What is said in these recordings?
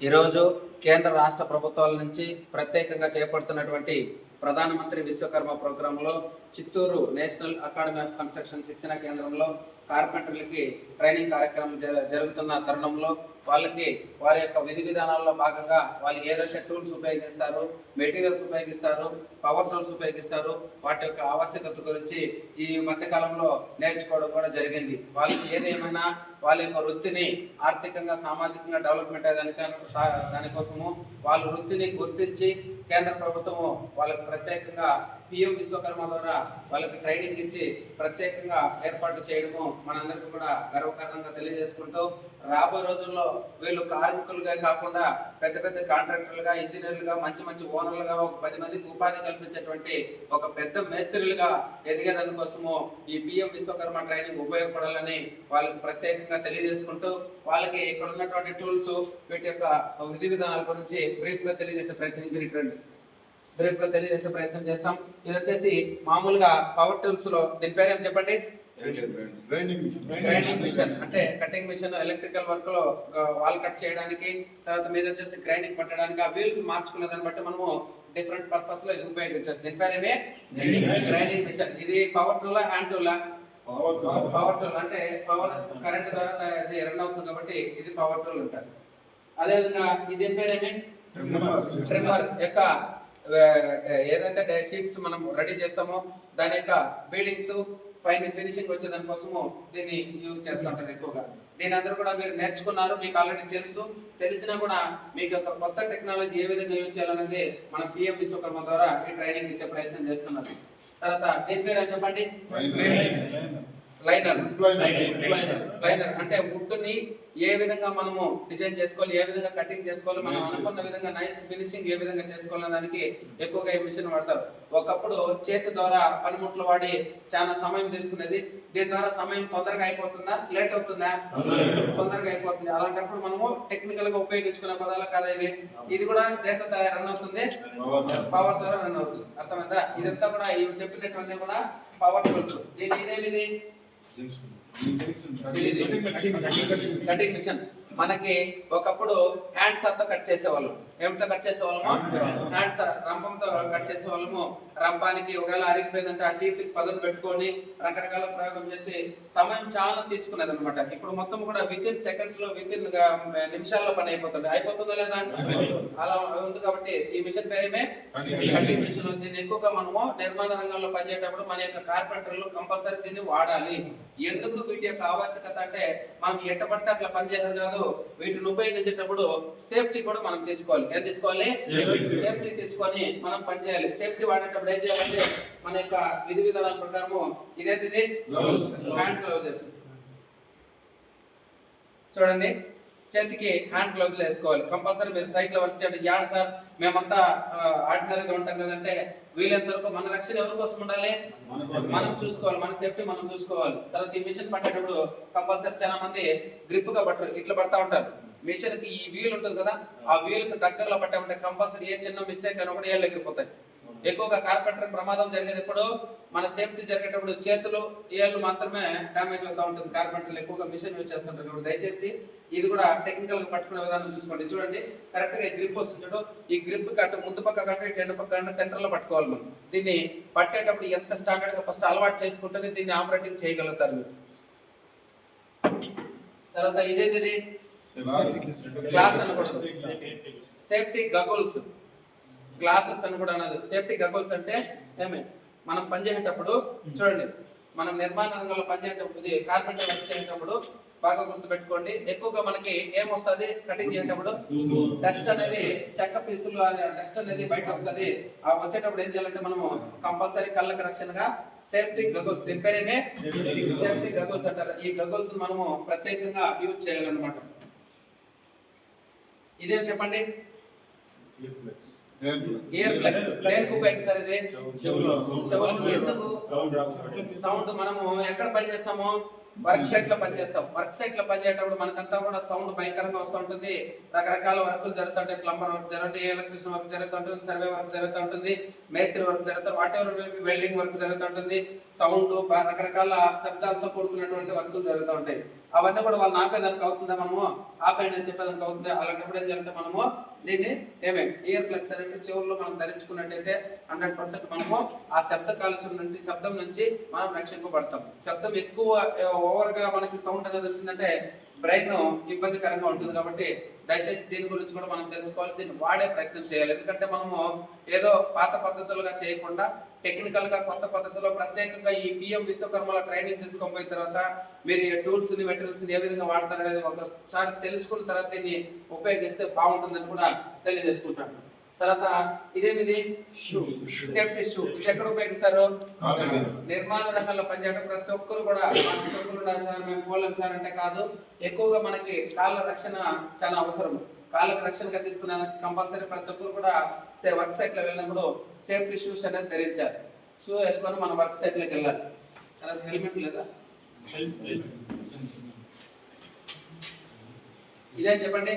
ఈరోజు కేంద్ర రాష్ట్ర ప్రభుత్వాల నుంచి ప్రత్యేకంగా చేపడుతున్నటువంటి ప్రధానమంత్రి విశ్వకర్మ ప్రోగ్రాంలో Chittoor national academy of construction శిక్షణ కేంద్రంలో కార్పెంటర్లకి ట్రైనింగ్ కార్యక్రమం జరుగుతున్న తరుణంలో వాళ్ళకి వారి యొక్క విధి విధానాల్లో భాగంగా వాళ్ళు ఏదైతే టూల్స్ ఉపయోగిస్తారు మెటీరియల్స్ ఉపయోగిస్తారు పవర్ టూల్స్ ఉపయోగిస్తారు వాటి యొక్క ఆవశ్యకత గురించి ఈ మధ్యకాలంలో నేర్చుకోవడం కూడా జరిగింది. వాళ్ళకి ఏదేమైనా వాళ్ళ యొక్క వృత్తిని ఆర్థికంగా సామాజికంగా డెవలప్మెంట్ అయ్యేదానిక దానికోసము వాళ్ళ వృత్తిని గుర్తించి కేంద్ర ప్రభుత్వము వాళ్ళకు ప్రత్యేకంగా పిఎం విశ్వకర్మ ద్వారా వాళ్ళకి ట్రైనింగ్ ఇచ్చి ప్రత్యేకంగా ఏర్పాటు చేయడము మనందరికీ కూడా గర్వకారణంగా తెలియజేసుకుంటూ రాబో రోజుల్లో వీళ్ళు కార్మికులుగా కాకుండా పెద్ద పెద్ద కాంట్రాక్టర్లుగా ఇంజనీర్లుగా మంచి మంచి ఓనర్లుగా ఒక పది మందికి ఉపాధి కల్పించేటువంటి ఒక పెద్ద మేస్త్రులుగా ఎదిగేదానికోసము ఈ పిఎం విశ్వకర్మ ట్రైనింగ్ ఉపయోగపడాలని వాళ్ళకి ప్రత్యేకంగా తెలియజేసుకుంటూ వాళ్ళకి ఇక్కడ ఉన్నటువంటి టూల్స్ వీటి యొక్క విధి విధానాల గురించి బ్రీఫ్గా తెలియజేసే ప్రయత్నం మీరు రండి. బ్రీఫ్గా తెలియజేసే ప్రయత్నం చేస్తాం. ఇది వచ్చేసి మామూలుగా పవర్ టూల్స్లో దీని పేరు ఏం చెప్పండి? గ్రైండింగ్ మిషన్ అంటే కటింగ్ మిషన్ ఎలక్ట్రికల్ వర్క్లో వాల్ కట్ చేయడానికి తర్వాత మీద వచ్చేసి గ్రైండింగ్ పట్టడానికి ఆ వీల్స్ మార్చుకునే దాన్ని బట్టి మనము డిఫరెంట్ పర్పస్లో ఇది ఉపయోగించవచ్చు. దీని పేరేమే గ్రైండింగ్ మిషన్ ఇది పవర్ టూలా హ్యాండ్ టూలా పవర్ టూల్ అంటే పవర్ కరెంట్ ద్వారా ఇది రన్ అవుతుంది కాబట్టి ఇది పవర్ టూల్ అంటారు. అదేవిధంగా ఇది దీని పేరేమి ట్రిమ్మర్ యొక్క ఏదైతే షీట్స్ మనం రెడీ చేస్తామో దాని యొక్క బీడింగ్స్ ఫైన్ ఫినిషింగ్ వచ్చే దానికోసము దీన్ని యూజ్ చేస్తూ ఉంటారు ఎక్కువగా. దీని అందరూ కూడా మీరు నేర్చుకున్నారు మీకు ఆల్రెడీ తెలుసు. తెలిసినా కూడా మీకు ఒక కొత్త టెక్నాలజీ ఏ విధంగా యూజ్ చేయాలనేది మనం పిఎం విశ్వకర్మ ద్వారా ఈ ట్రైనింగ్ ఇచ్చే ప్రయత్నం చేస్తున్నారు తర్వాత దీని పేరు ఏం చెప్పండి? లైనర్ లైనర్ అంటే వుడ్ని ఏ విధంగా మనము డిజైన్ చేసుకోవాలి ఏ విధంగా కటింగ్ చేసుకోవాలి మనం అనుకున్న విధంగా నైస్ ఫినిషింగ్ ఏ విధంగా చేసుకోవాలనే దానికి ఎక్కువగా ఈ మిషన్ వాడతారు. ఒకప్పుడు చేతి ద్వారా పనిముట్లు వాడి చాలా సమయం తీసుకునేది. దీని ద్వారా సమయం తొందరగా అయిపోతుందా? లేట్ అవుతుందా? తొందరగా అయిపోతుంది. అలాంటప్పుడు మనము టెక్నికల్గా ఉపయోగించుకునే పదాలు కాదా ఇవి? ఇది కూడా దేంతో రన్ అవుతుంది. పవర్ ద్వారా. రన్ అవుతుంది. అర్థమైందా? ఇదంతా కూడా ఇవి చెప్పినటువంటి కూడా పవర్ టూల్స్ దీని ఇదేమిది? కటింగ్ మిషన్ మనకి ఒకప్పుడు హ్యాండ్స్ అంతా కట్ చేసేవాళ్ళం. ఏమితో కట్ చేసేవాళ్ళము? హ్యాండ్ రంపంతో కట్ చేసేవాళ్ళము. రంపానికి ఒకవేళ అరిగిపోయిందంటే ఆ టీత్ పదును పెట్టుకొని రకరకాల ప్రయోగం చేసి సమయం చాలా తీసుకునేది అనమాట ఇప్పుడు మొత్తం కూడా విత్ ఇన్ సెకండ్స్లో విత్ ఇన్ నిమిషాల్లో పని అయిపోతుంది. అయిపోతుందో లేదా? అలా ఉంది కాబట్టి ఈ మిషన్ పేరేమే కటింగ్ మిషన్. దీన్ని ఎక్కువగా మనము నిర్మాణ రంగంలో పనిచేటప్పుడు మన యొక్క కార్పెంటర్లు కంపల్సరీ దీన్ని వాడాలి. ఎందుకు? వీటి యొక్క ఆవశ్యకత అంటే మనం ఎట్ట పడితే అట్లా పనిచేయదు కాదు. వీటిని ఉపయోగించేటప్పుడు సేఫ్టీ కూడా మనం తీసుకోవాలి. ఏం తీసుకోవాలి? సేఫ్టీ తీసుకొని మనం పనిచేయాలి సేఫ్టీ వాడేటప్పుడు ఏం చేయాలంటే మన యొక్క విధి విధానాల ప్రకారము ఇదేంటిది హ్యాండ్ గ్లౌజెస్ చూడండి. చేతికి హ్యాండ్ గ్లౌజులు వేసుకోవాలి. కంపల్సరీ మీరు సైట్లో వర్క్ చేయండి. యాడ్ సార్ మేమంతా ఆర్డినరీగా ఉంటాం కదంటే వీలైనంత వరకు మన రక్షణ ఎవరి కోసం ఉండాలి? మనం చూసుకోవాలి. మన సేఫ్టీ మనం చూసుకోవాలి. తర్వాత ఈ మిషన్ పట్టేటప్పుడు కంపల్సరీ చాలా మంది గ్రిప్గా పట్టరు. ఇట్లా పడతా ఉంటారు. మిషన్కి ఈ వీల్ ఉంటుంది కదా ఆ వీల్కి దగ్గరలో పట్టామంటే కంపల్సరీ ఏ చిన్న మిస్టేక్ అయినా కూడా ఏళ్ళు ఎగిరిపోతాయి. ఎక్కువగా కార్పెంటర్ ప్రమాదం జరిగేది ఎప్పుడు మన సేఫ్టీ జరిగేటప్పుడు చేతులు ఏళ్ళు మాత్రమే డ్యామేజ్ అవుతా ఉంటుంది. కార్పెంటర్లు ఎక్కువగా మిషన్ యూజ్ చేస్తుంటారు కాబట్టి దయచేసి ఇది కూడా టెక్నికల్గా పట్టుకునే విధానం చూసుకోండి. చూడండి కరెక్ట్గా గ్రిప్ వస్తుంది ఈ గ్రిప్ కట్ట ముందు పక్క కంటే ఇటు పక్క కంటే సెంటర్లో పట్టుకోవాలి మనం. దీన్ని పట్టేటప్పుడు ఎంత స్టాండర్డ్గా ఫస్ట్ అలవాటు చేసుకుంటేనే దీన్ని ఆపరేటింగ్ చేయగలుగుతారు తర్వాత ఇదేది గ్లాస్ అనకూడదు సేఫ్టీ గగుల్స్ గ్లాసెస్ అని కూడా అన్నది. సేఫ్టీ గగుల్స్ అంటే ఏమే? మనం పనిచేసేటప్పుడు చూడండి మనం నిర్మాణ రంగంలో పనిచేసేటప్పుడు ఇది కార్పెంటర్ వర్క్ చేసేటప్పుడు బాగా గుర్తు పెట్టుకోండి ఎక్కువగా మనకి ఏమొస్తుంది? కటింగ్ చేసేటప్పుడు డస్ట్ అనేది చెక్క పీసులు డస్ట్ అనేది బయట వస్తుంది ఆ వచ్చేటప్పుడు ఏం చేయాలంటే మనము కంపల్సరీ కళ్ళకి రక్షణగా సేఫ్టీ గగుల్స్ దీని పేరేమే? సేఫ్టీ గగుల్స్ అంటారు. ఈ గగుల్స్ మనము ప్రత్యేకంగా యూజ్ చేయాలన్నమాట. ఇదేం చెప్పండి? ఇయర్ ఫ్లెక్స్ దేనికి ఉపయోగిస్తారు ఇది? చెవులకు. ఎందుకు? సౌండ్ మనము ఎక్కడ పని చేస్తాము? వర్క్ సైట్లో పనిచేస్తాం వర్క్ సైట్లో పనిచేసేటప్పుడు మనకంతా కూడా సౌండ్ భయంకరంగా వస్తూ ఉంటుంది. రకరకాల వర్కులు జరుగుతుంటాయి ప్లంబర్ వర్క్ జరుగుతుంది ఎలక్ట్రిషియన్ వర్క్ జరుగుతూ ఉంటుంది సర్వే వర్క్ జరుగుతూ ఉంటుంది మేస్త్రి వర్క్ జరుగుతుంది వాట్ ఎవర్ వెల్డింగ్ వర్క్ జరుగుతూ ఉంటుంది. సౌండ్ రకరకాల శబ్దాలతో కూడుకున్నటువంటి వర్కులు జరుగుతూ ఉంటాయి. అవన్నీ కూడా వాళ్ళు ఆపేదానికి అవుతుందా మనము? ఆపేయడం అని చెప్పేదానికి అవుతుందా? అలాంటప్పుడు ఏం చేయాలంటే మనము దీన్ని ఏమే? ఇయర్ ప్లగ్స్ అనేది చెవుల్లో మనం ధరించుకున్నట్టయితే హండ్రెడ్ పర్సెంట్ మనము ఆ శబ్ద కాలుష్యం నుండి శబ్దం నుంచి మనం రక్షింపబడతాం. శబ్దం ఎక్కువ ఓవర్గా మనకి సౌండ్ అనేది వచ్చిందంటే బ్రెయిన్ ఇబ్బందికరంగా ఉంటుంది కాబట్టి దయచేసి దీని గురించి కూడా మనం తెలుసుకోవాలి. దీన్ని వాడే ప్రయత్నం చేయాలి. ఎందుకంటే మనము ఏదో పాత పద్ధతులుగా చేయకుండా టెక్నికల్గా కొత్త పద్ధతిలో ప్రత్యేకంగా ఈ పిఎం విశ్వకర్మల ట్రైనింగ్ తీసుకొని పోయిన తర్వాత మీరు టూల్స్ని టూల్స్ని మెటీరియల్స్ ఏ విధంగా వాడతారనేది ఒకసారి తెలుసుకున్న తర్వాత దీన్ని ఉపయోగిస్తే బాగుంటుందని కూడా తెలియజేసుకుంటాను. తర్వాత ఇదేమిది? షూ. Safety shoe. ఇది ఎక్కడ ఉపయోగిస్తారు? నిర్మాణ రంగంలో పనిచేయడం ప్రతి ఒక్కరు కూడా చెప్పులు సార్ మేము పోలేం సార్ అంటే కాదు. ఎక్కువగా మనకి కాళ్ళ రక్షణ చాలా అవసరం. కాళ్ళకు రక్షణగా తీసుకునే కంపల్సరీ ప్రతి ఒక్కరు కూడా వర్క్ సైట్లో వెళ్ళినప్పుడు సేఫ్టీ షూస్ అనేది ధరించాలి. షూ వేసుకొని మన వర్క్ సైట్లోకి వెళ్ళాలి. తర్వాత హెల్మెట్ లేదా? ఇదేం చెప్పండి.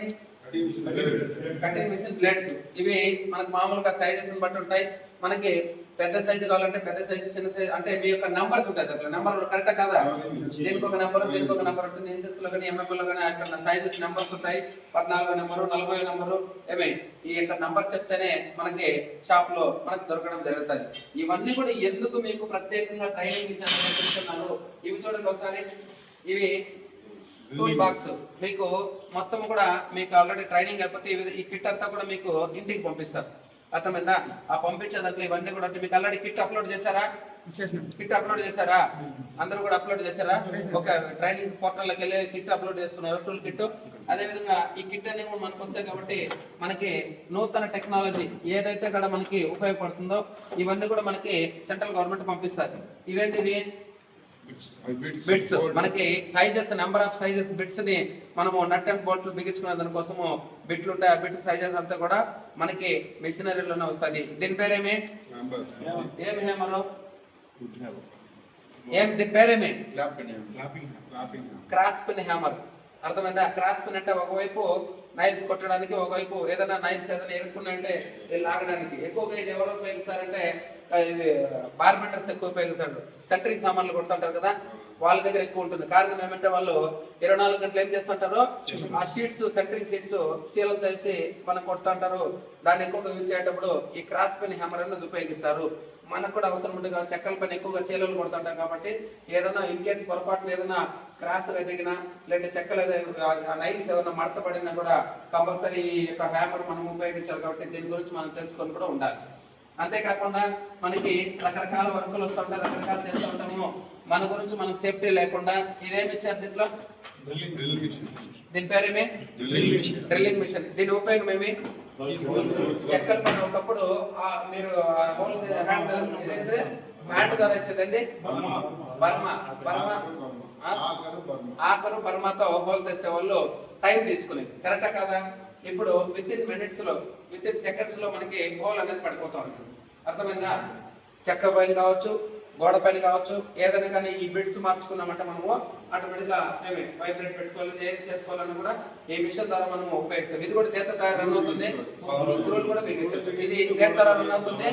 కటింగ్ మిషన్ బ్లేడ్స్ ఇవి మనకు మామూలుగా సైజెస్ బట్టి ఉంటాయి. మనకి పెద్ద సైజు కావాలంటే పెద్ద సైజు చిన్న సైజు అంటే మీ యొక్క నంబర్స్ ఉంటాయి అట్లా నెంబర్ కరెక్టా కదా? దీనికి ఒక నెంబర్ దీనికి ఒక నెంబర్ ఉంటుంది. ఇంచెస్లో కానీ ఎంఎఫ్లో కానీ అక్కడ సైజెస్ నెంబర్స్ ఉంటాయి. పద్నాలుగో నెంబరు నలభై నెంబరు ఏమే ఈ యొక్క నంబర్ చెప్తేనే మనకి షాప్లో మనకు దొరకడం జరుగుతుంది. ఇవన్నీ కూడా ఎందుకు మీకు ప్రత్యేకంగా ట్రైనింగ్ ఇచ్చారని ఇవి చూడండి ఒకసారి. ఇవి టూల్ బాక్స్ మీకు మొత్తం కూడా మీకు ఆల్రెడీ ట్రైనింగ్ అయిపోతే ఈ కిట్ అంతా కూడా మీకు ఇంటికి పంపిస్తారు. అర్థమైందా? ఆ పంపించే దాంట్లో ఇవన్నీ కూడా మీకు ఆల్రెడీ కిట్ అప్లోడ్ చేశారా? కిట్ అప్లోడ్ చేశారా? అందరూ కూడా అప్లోడ్ చేశారా? ఒక ట్రైనింగ్ పోర్టల్లోకి వెళ్ళి కిట్ అప్లోడ్ చేసుకున్నారు. టూల్ కిట్ అదే విధంగా ఈ కిట్ అన్ని కూడా మనకు వస్తాయి కాబట్టి మనకి నూతన టెక్నాలజీ ఏదైతే కూడా మనకి ఉపయోగపడుతుందో ఇవన్నీ కూడా మనకి సెంట్రల్ గవర్నమెంట్ పంపిస్తారు. ఇవేంటివి? బిట్స్ మనకి సైజెస్ నెంబర్ ఆఫ్ సైజెస్ బిట్స్ని మనము నట్ అండ్ బోల్ట్లు బిగించుకునే దానికోసము బిట్లు ఉంటాయి. ఆ బిట్ సైజెస్ అంతా కూడా మనకి మిషనరీలోనే వస్తుంది దీని పేరేమి ఏమి? హేమరు ఏం దీని పేరేమి క్రాస్ పిన్ హ్యామర్ అర్థమైందా? క్రాస్ పిన్ అంటే ఒకవైపు నైల్స్ కొట్టడానికి ఒకవైపు ఏదైనా నైల్స్ ఏదైనా ఎరుక్కున్నాయంటే లాగడానికి. ఎక్కువగా ఇది ఎవరు ఉపయోగిస్తారంటే ఇది బార్బెంటర్స్ ఎక్కువ ఉపయోగిస్తారు సెంటరింగ్ సామాన్లు కొడుతుంటారు కదా వాళ్ళ దగ్గర ఎక్కువ ఉంటుంది. కారణం ఏమంటే వాళ్ళు ఇరవై నాలుగు గంటలు ఏం చేస్తుంటారు? ఆ షీట్స్ సెంటరింగ్ షీట్స్ చీలతో వేసి మనం కొడుతుంటారు. దాన్ని ఎక్కువగా యూజ్ చేసేటప్పుడు ఈ క్రాస్ పెన్ హ్యామర్ అనేది ఉపయోగిస్తారు. మనకు కూడా అవసరం ఉంటుంది కదా చెక్కల పైన ఎక్కువగా చీలలు కొడుతుంటాం కాబట్టి ఏదైనా ఇన్ కేసు పొరపాటున ఏదైనా క్రాస్ ఎదిగినా లేదంటే చెక్కలు ఏదైనా నైల్స్ ఏదైనా మడత పడినా కూడా కంపల్సరీ ఈ యొక్క హ్యామర్ మనం ఉపయోగించాలి కాబట్టి దీని గురించి మనం తెలుసుకొని కూడా ఉండాలి. అంతేకాకుండా మనకి రకరకాల వర్కులు వస్తుంటాయి రకరకాలు చేస్తూ ఉంటాము. మన గురించి మనకు సేఫ్టీ లేకుండా ఇదేమి ఇచ్చారు దీంట్లో? దీని పేరేమి? డ్రిల్లింగ్ మిషన్ దీని ఉపయోగం ఏమి? చెక్కల పైన ఒకప్పుడు మీరు హోల్ హ్యాండ్ ఇదేస్తే హ్యాండ్ ద్వారా వేసేదండి బర్మా. బర్మా? ఆఖరు బర్మాతో హోల్స్ వేసే వాళ్ళు టైం తీసుకునేది కరెక్టా కాదా? ఇప్పుడు విత్ ఇన్ మినిట్స్లో విత్ ఇన్ సెకండ్స్లో మనకి హోల్ అనేది పడిపోతా ఉంటుంది. అర్థమైందా? చెక్క పైన కావచ్చు గోడ పైన కావచ్చు ఏదైనా కానీ ఈ బిట్స్ మార్చుకున్నామంటే మనము ఆటోమేటిక్గా ఏమి వైబ్రేట్ పెట్టుకోవాలి ఏది చేసుకోవాలన్నా కూడా ఈ మిషన్ ద్వారా మనము ఉపయోగిస్తాం. ఇది కూడా దేత తయారు రన్ అవుతుంది? స్క్రూలు కూడా బిగించవచ్చు. ఇది దేత ద్వారా రన్ అవుతుంది?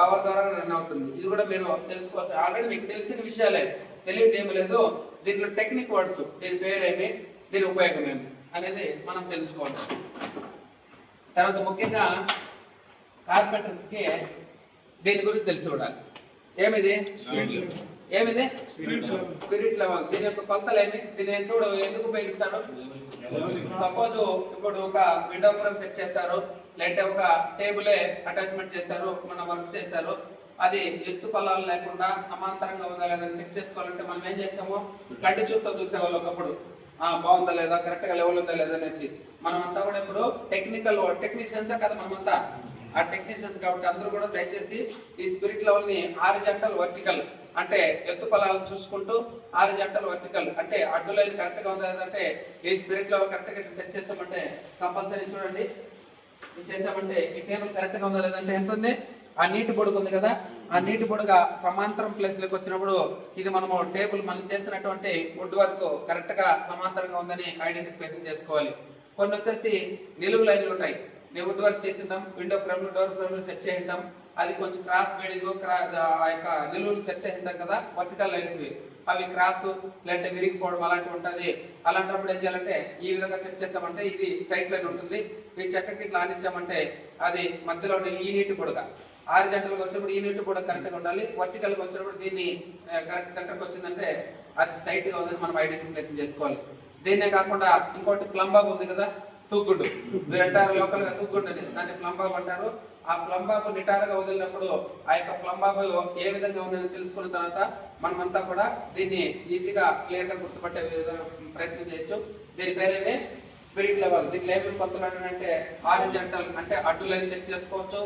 పవర్ ద్వారా రన్ అవుతుంది. ఇది కూడా మీరు తెలుసుకోవచ్చు ఆల్రెడీ మీకు తెలిసిన విషయాలే. తెలియదు ఏమి లేదు. దీంట్లో టెక్నిక్ వర్డ్స్ దీని పేరేమి? దీని ఉపయోగం ఏమి? అనేది మనం తెలుసుకోవాలి. తర్వాత ముఖ్యంగా కార్పెంటర్స్కి దీని గురించి తెలిసి ఉండాలి. ఏమిది? ఏమిది? Spirit level. దీని యొక్క కొలతలు ఏమి? దీని ఎందుకు ఎందుకు ఉపయోగిస్తారు? సపోజ్ ఇప్పుడు ఒక విండో ఫ్రేమ్ సెట్ చేశారు లేదంటే ఒక టేబులే అటాచ్మెంట్ చేశారు మన వర్క్ చేశారు అది ఎత్తు పొలాలు లేకుండా సమాంతరంగా ఉందా లేదా అని చెక్ చేసుకోవాలంటే మనం ఏం చేస్తాము? కంటి చూపుతో చూసేవాళ్ళు ఒకప్పుడు. బాగుందా లేదా? కరెక్ట్గా లెవెల్ ఉందా లేదా అనేసి. మనం అంతా కూడా ఇప్పుడు టెక్నికల్ టెక్నీషియన్సే కదా మనమంతా. ఆ టెక్నీషియన్స్ కాబట్టి అందరూ కూడా దయచేసి ఈ స్పిరిట్ లెవెల్ని హారిజంటల్ వర్టికల్ అంటే ఎత్తు పొలాలను చూసుకుంటూ హారిజంటల్ వర్టికల్ అంటే అడ్డు లైన్ కరెక్ట్గా ఉందా లేదంటే ఈ స్పిరిట్ లెవెల్ కరెక్ట్గా సెట్ చేసామంటే కంపల్సరీ చూడండి. చేసామంటే ఈ టేబుల్ కరెక్ట్గా ఉందా లేదంటే ఎంత ఉంది? ఆ నీటి బొడుగు ఉంది కదా. ఆ నీటి బుడగ సమాంతరం ప్లేస్లోకి వచ్చినప్పుడు ఇది మనము టేబుల్ మనం చేసినటువంటి వుడ్ వర్క్ కరెక్ట్గా సమాంతరంగా ఉందని ఐడెంటిఫికేషన్ చేసుకోవాలి. కొన్ని వచ్చేసి నిలువు లైన్లు ఉంటాయి. నేను wood work చేసింటాం window frame door frame set చేయింటాం అది కొంచెం క్రాస్ బేడింగ్ ఆ యొక్క నిలువులు సెట్ ఉంటాం కదా వర్టికల్ లైన్స్ అవి క్రాస్ లేదంటే విరిగిపోవడం అలాంటివి ఉంటుంది. అలాంటప్పుడు ఏం చేయాలంటే ఈ విధంగా సెట్ చేస్తామంటే ఇది స్ట్రైట్ లైన్ ఉంటుంది. ఈ చెక్కకి ఇట్లా ఆనించామంటే అది మధ్యలో ఉండే ఈ నీటి పొడగ హారిజంటల్గా వచ్చినప్పుడు ఈ నీటి కూడా కరెక్ట్గా ఉండాలి. వర్టికల్గా వచ్చినప్పుడు దీన్ని కరెక్ట్ సెంటర్కి వచ్చిందంటే అది స్ట్రైట్గా ఉందని మనం ఐడెంటిఫికేషన్ చేసుకోవాలి. దీన్నే కాకుండా ఇంకోటి ప్లంబాబ్ ఉంది కదా తూగుండు. మీరు అంటారు లోకల్గా అని. దాన్ని ప్లంబాబ్ అంటారు. ఆ ప్లంబాబు నిటారుగా వదిలినప్పుడు ఆ యొక్క ప్లంబాబు ఏ విధంగా ఉందని తెలుసుకున్న తర్వాత మనమంతా కూడా దీన్ని ఈజీగా క్లియర్గా గుర్తుపట్టే విధంగా ప్రయత్నం చేయొచ్చు. దీని పేరేమే స్పిరిట్ లెవెల్. దీంట్లో ఏమేమి కొత్తలు అంటే హారిజంటల్ అంటే అడ్డు లైన్ చెక్ చేసుకోవచ్చు.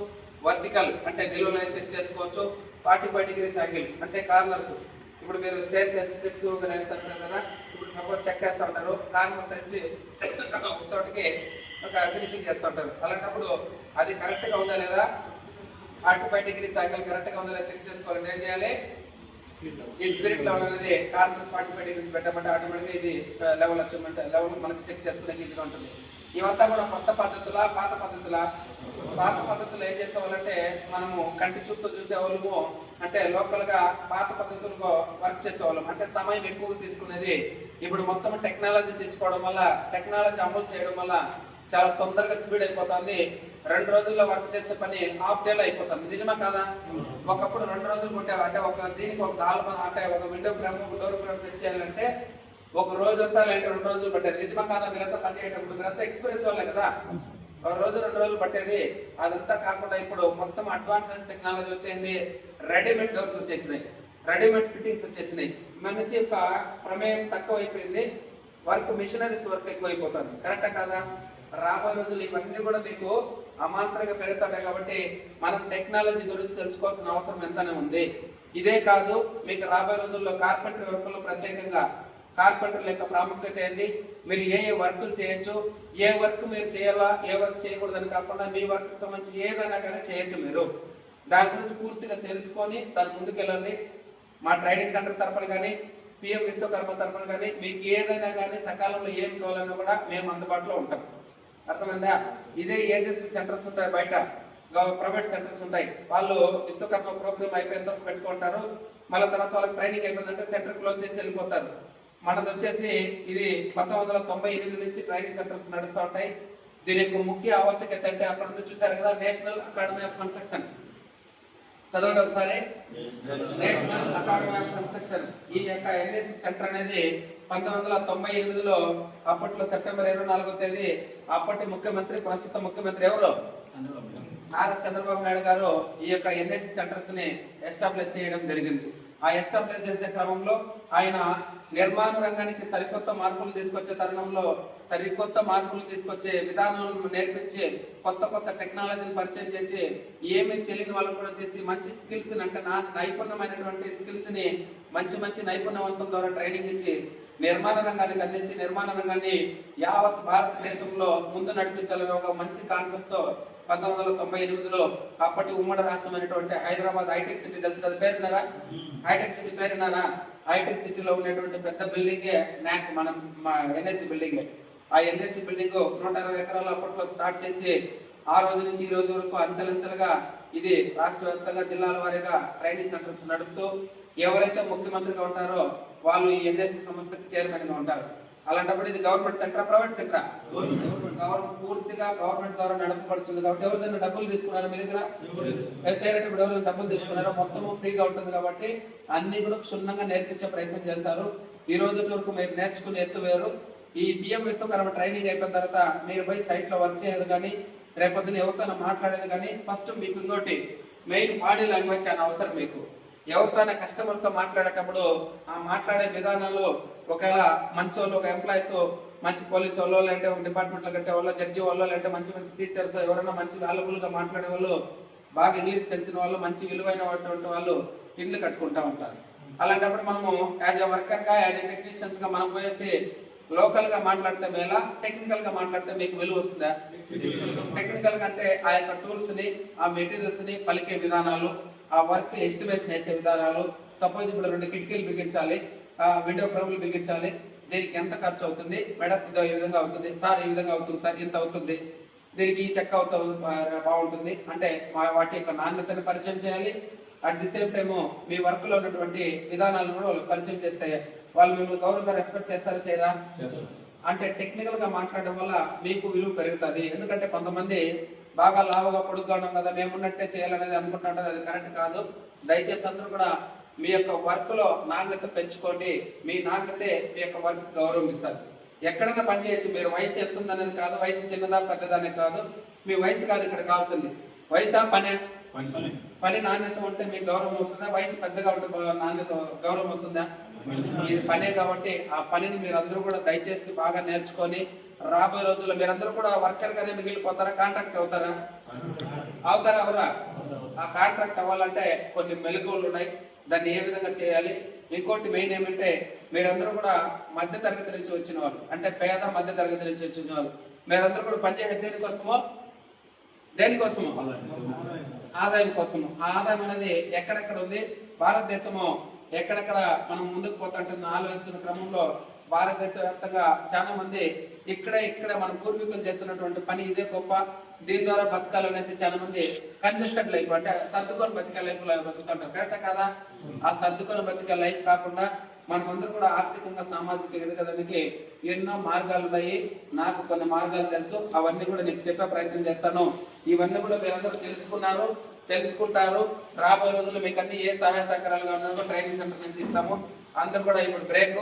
వర్టికల్ అంటే నిలువు చెక్ చేసుకోవచ్చు. ఫార్టీ ఫైవ్ డిగ్రీస్ యాంగిల్ అంటే కార్నర్స్. ఇప్పుడు మీరు స్టేర్ కేసు తిప్పుతూ వేస్తారు కదా ఇప్పుడు సపోజ్ చెక్ వేస్తూ ఉంటారు. కార్నర్స్ వేసి ఒక చోటకి ఒక ఫినిషింగ్ చేస్తూ ఉంటారు. అలాంటప్పుడు అది కరెక్ట్గా ఉందా లేదా? ఫార్టీ ఫైవ్ డిగ్రీస్ యాంగిల్ కరెక్ట్గా ఉందా లేదా చెక్ చేసుకోవాలంటే ఏం చేయాలి? ఈ స్పిరిట్ లెవెల్ అనేది కార్నర్స్ ఫార్టీ ఫైవ్ డిగ్రీస్ పెట్టమంటే ఆటోమేటిక్గా ఇది లెవెల్ వచ్చిందంటే లెవెల్ మనకి చెక్ చేసుకునే ఈజీగా ఉంటుంది. ఇవంతా కూడా కొత్త పద్ధతుల పాత పద్ధతుల? పాత పద్ధతులు ఏం చేసేవాళ్ళంటే మనము కంటి చుట్టూ చూసేవాళ్ళము. అంటే లోకల్గా పాత పద్ధతులకు వర్క్ చేసేవాళ్ళం. అంటే సమయం ఎక్కువ తీసుకునేది. ఇప్పుడు మొత్తం టెక్నాలజీ తీసుకోవడం వల్ల టెక్నాలజీ అమలు చేయడం వల్ల చాలా తొందరగా స్పీడ్ అయిపోతుంది. రెండు రోజుల్లో వర్క్ చేసే పని హాఫ్ డేలో అయిపోతుంది. నిజమా కాదా? ఒకప్పుడు రెండు రోజులు కొట్టే అంటే ఒక దీనికి ఒక దాల్ అంటే ఒక విండో ఫ్రేమ్ ఒక డోర్ ఫ్రేమ్ సెట్ చేయాలంటే ఒక రోజు అంతా లేదంటే రెండు రోజులు పట్టేది. నిజమా కాదా? మీరంతా పని చేయటప్పుడు మీరంతా ఎక్స్పీరియన్స్ వాళ్ళే కదా? ఒక రోజు రెండు రోజులు పట్టేది. అదంతా కాకుండా ఇప్పుడు మొత్తం అడ్వాన్స్ టెక్నాలజీ వచ్చేసింది. రెడీమేడ్ డోర్స్ వచ్చేసినాయి. రెడీమేడ్ ఫిట్టింగ్స్ వచ్చేసినాయి. మనిషి యొక్క ప్రమేయం తక్కువ అయిపోయింది. వర్క్ మిషనరీస్ వర్క్ ఎక్కువ అయిపోతుంది కరెక్టా కాదా? రాబోయే రోజులు ఇవన్నీ కూడా మీకు అమాంతరంగా పెరుగుతుంటాయి కాబట్టి మనం టెక్నాలజీ గురించి తెలుసుకోవాల్సిన అవసరం ఎంతనే ఉంది. ఇదే కాదు మీకు రాబోయే రోజుల్లో కార్పెంటరీ వర్కుల్లో ప్రత్యేకంగా కార్పెంటర్ యొక్క ప్రాముఖ్యత ఏంది? మీరు ఏ ఏ వర్కులు చేయొచ్చు? ఏ వర్క్ మీరు చేయాలా? ఏ వర్క్ చేయకూడదని కాకుండా మీ వర్క్ సంబంధించి ఏదైనా కానీ చేయొచ్చు మీరు. దాని గురించి పూర్తిగా తెలుసుకొని దాని ముందుకెళ్ళండి. మా ట్రైనింగ్ సెంటర్ తరపున కానీ పిఎం విశ్వకర్మ తరపున కానీ మీకు ఏదైనా కానీ సకాలంలో ఏం కావాలన్నా కూడా మేము అందుబాటులో ఉంటాం. అర్థమైందా? ఇదే ఏజెన్సీ సెంటర్స్ ఉంటాయి బయట. ప్రైవేట్ సెంటర్స్ ఉంటాయి. వాళ్ళు విశ్వకర్మ ప్రోగ్రామ్ అయిపోయిన తర్వాత పెట్టుకుంటారు. మళ్ళీ తర్వాత వాళ్ళకి ట్రైనింగ్ అయిపోయిందంటే సెంటర్ క్లోజ్ చేసి వెళ్ళిపోతారు. మనది వచ్చేసి ఇది పంతొమ్మిది వందల తొంభై ఎనిమిది నుంచి ట్రైనింగ్ సెంటర్స్ నడుస్తూ ఉంటాయి. దీని యొక్క ముఖ్య ఆవశ్యకత అంటే అక్కడ నుంచి చూసారు కదా నేషనల్ అకాడమీ ఆఫ్ కన్స్ట్రక్షన్. చదవండి ఒకసారి. National academy of construction. ఈ యొక్క ఎన్ఎస్సి సెంటర్ అనేది పంతొమ్మిది వందల తొంభై ఎనిమిదిలో అప్పట్లో సెప్టెంబర్ ఇరవై నాలుగో తేదీ అప్పటి ముఖ్యమంత్రి ప్రస్తుత ముఖ్యమంత్రి ఎవరు? నారా చంద్రబాబు నాయుడు గారు ఈ యొక్క ఎన్ఎస్సి సెంటర్స్ని ఎస్టాబ్లిష్ చేయడం జరిగింది. ఆ ఎస్టాబ్లిష్ చేసే క్రమంలో ఆయన నిర్మాణ రంగానికి సరికొత్త మార్పులు తీసుకొచ్చే తరుణంలో సరికొత్త మార్పులు తీసుకొచ్చే విధానాలను నేర్పించి కొత్త కొత్త టెక్నాలజీని పరిచయం చేసి ఏమీ తెలియని వాళ్ళకు కూడా చేసి మంచి స్కిల్స్ అంటే నా నైపుణ్యమైనటువంటి స్కిల్స్ని మంచి మంచి నైపుణ్యవంతం ద్వారా ట్రైనింగ్ ఇచ్చి నిర్మాణ రంగానికి అందించి నిర్మాణ రంగాన్ని యావత్ భారతదేశంలో ముందు నడిపించాలనే ఒక మంచి కాన్సెప్ట్తో పంతొమ్మిది వందల తొంభై ఎనిమిదిలో అప్పటి ఉమ్మడి రాష్ట్రమైనటువంటి హైదరాబాద్ హైటెక్ సిటీ తెలుసు కదా పేరున్నారా? హైటెక్ సిటీ పేరున్నారా హైటెక్ సిటీలో ఉన్నటువంటి పెద్ద బిల్డింగే నాక్ మనం మా ఎన్ఎస్సి బిల్డింగే. ఆ ఎన్ఎస్సి బిల్డింగ్ నూట అరవై ఎకరాలు అప్పట్లో స్టార్ట్ చేసి ఆ రోజు నుంచి ఈ రోజు వరకు అంచెలంచెలుగా ఇది రాష్ట్ర వ్యాప్తంగా జిల్లాల వారీగా ట్రైనింగ్ సెంటర్స్ నడుపుతూ ఎవరైతే ముఖ్యమంత్రిగా ఉంటారో వాళ్ళు ఈ ఎన్ఎస్సి సంస్థకి చైర్మన్గా ఉంటారు. అలాంటప్పుడు ఇది government centre private centre? Government. పూర్తిగా గవర్నమెంట్ ద్వారా నడపబడుతుంది కాబట్టి ఎవరిదైనా డబ్బులు తీసుకున్నారో మీ దగ్గర? చేయనట్టు ఇప్పుడు ఎవరైనా డబ్బులు తీసుకున్నారో మొత్తము ఫ్రీగా ఉంటుంది కాబట్టి అన్ని కూడా క్షుణ్ణంగా నేర్పించే ప్రయత్నం చేశారు ఈ రోజు వరకు మీరు నేర్చుకునే ఎత్తు వేరు. ఈ పిఎం విశ్వకర్మ ట్రైనింగ్ అయిపోయిన తర్వాత మీరు పోయి సైట్లో వర్క్ చేయదు కానీ రేపొద్దున ఎవరితోనో మాట్లాడేది కానీ ఫస్ట్ మీకు ఇంకోటి మెయిన్ బాడీ లాంగ్వేజ్ అని అవసరం మీకు. ఎవరితోనే కస్టమర్తో మాట్లాడేటప్పుడు ఆ మాట్లాడే విధానంలో ఒకవేళ మంచి వాళ్ళు ఒక ఎంప్లాయీస్ మంచి పోలీస్ వాళ్ళు లేదంటే ఒక డిపార్ట్మెంట్లో కట్టే వాళ్ళు జడ్జి వాళ్ళు లేదంటే మంచి మంచి టీచర్స్ ఎవరైనా మంచి వాల్యుబుల్గా గా మాట్లాడే వాళ్ళు బాగా ఇంగ్లీష్ తెలిసిన వాళ్ళు మంచి విలువైనటువంటి వాళ్ళు ఇల్లు కట్టుకుంటా ఉంటారు. అలాంటప్పుడు మనము యాజ్ ఎ వర్కర్గా యాజ్ ఎ టెక్నీషియన్స్గా మనం పోయేసి లోకల్గా మాట్లాడితే మేలా టెక్నికల్గా మాట్లాడితే మీకు విలువ వస్తుందా? టెక్నికల్ కంటే ఆ యొక్క టూల్స్ని ఆ మెటీరియల్స్ని పలికే విధానాలు ఆ వర్క్ ఎస్టిమేషన్ వేసే విధానాలు సపోజ్ ఇప్పుడు రెండు కిటికీలు బిగించాలి విండో ఫ్రేమ్లు బిగించాలి దీనికి ఎంత ఖర్చు అవుతుంది? మేడం ఇదో ఈ విధంగా అవుతుంది. సార్ ఈ విధంగా అవుతుంది. సార్ ఇంత అవుతుంది. దీనికి ఈ చెక్క అవుతా బాగుంటుంది. అంటే మా- వాటి యొక్క నాణ్యతను పరిచయం చేయాలి. అట్ ది సేమ్ టైమ్ మీ వర్క్లో ఉన్నటువంటి విధానాలను కూడా వాళ్ళకి పరిచయం చేస్తే వాళ్ళు మిమ్మల్ని గౌరవంగా రెస్పెక్ట్ చేస్తారా చేయరా? అంటే టెక్నికల్గా మాట్లాడడం వల్ల మీకు విలువ పెరుగుతుంది. ఎందుకంటే కొంతమంది బాగా లావుగా పొడుగ్గా ఉన్నాం కదా మేము ఉన్నట్టే చేయాలనేది అనుకుంటుంటారు అది కరెక్ట్ కాదు. దయచేసి అందరూ కూడా మీ యొక్క వర్క్లో నాణ్యత పెంచుకోండి. మీ నాణ్యతే మీ యొక్క వర్క్ గౌరవం ఇస్తారు ఎక్కడైనా పని చేయొచ్చు. మీరు వయసు ఎంత ఉందనేది కాదు. వయసు చిన్నదా పెద్దదా అనేది కాదు. మీ వయసు కాదు ఇక్కడ కావాల్సింది. వయసా పనే? పని. పని. నాణ్యత ఉంటే మీకు గౌరవం వస్తుందా? వయసు పెద్దగా ఉంటే నాణ్యత గౌరవం వస్తుందా? ఇది పనే కాబట్టి ఆ పనిని మీరు అందరూ కూడా దయచేసి బాగా నేర్చుకొని రాబోయే రోజుల్లో మీరందరూ కూడా వర్కర్ గానే మిగిలిపోతారా? కాంట్రాక్ట్ అవుతారా? అవుతారా. అవరా ఆ కాంట్రాక్ట్ అవ్వాలంటే కొన్ని మెలకువలు ఉన్నాయి. దాన్ని ఏ విధంగా చేయాలి? ఇంకోటి మెయిన్ ఏమంటే మీరందరూ కూడా మధ్య తరగతి నుంచి వచ్చిన వాళ్ళు అంటే పేద మధ్య తరగతి నుంచి వచ్చిన వాళ్ళు మీరందరూ కూడా పనిచేసే దేనికోసమో దేనికోసమో ఆదాయం కోసము. ఆ ఆదాయం అనేది ఎక్కడెక్కడ ఉంది? భారతదేశము ఎక్కడెక్కడ మనం ముందుకు పోతుంటున్న ఆలోచన క్రమంలో భారతదేశ వ్యాప్తంగా చాలా మంది ఇక్కడ ఇక్కడ మన పూర్వీకులు చేస్తున్నటువంటి పని ఇదే గొప్ప. దీని ద్వారా బతకాలనేసి చాలా మంది కన్సిస్టెంట్ లైఫ్ అంటే సర్దుకొని బతికే లైఫ్ బతుకుతుంటారు కరెక్టే కదా? ఆ సర్దుకొని బతికే లైఫ్ కాకుండా మనమందరం కూడా ఆర్థికంగా సామాజిక ఎదగడానికి ఎన్నో మార్గాలు ఉన్నాయి. నాకు కొన్ని మార్గాలు తెలుసు. అవన్నీ కూడా నీకు చెప్పే ప్రయత్నం చేస్తాను. ఇవన్నీ కూడా మీరందరూ తెలుసుకున్నారు తెలుసుకుంటారు. రాబోయే రోజుల్లో మీకు అన్ని ఏ సహాయ సహకారాలుగా ఉన్నారో ట్రైనింగ్ సెంటర్ నుంచి ఇస్తాము. అందరూ కూడా ఇప్పుడు బ్రేక్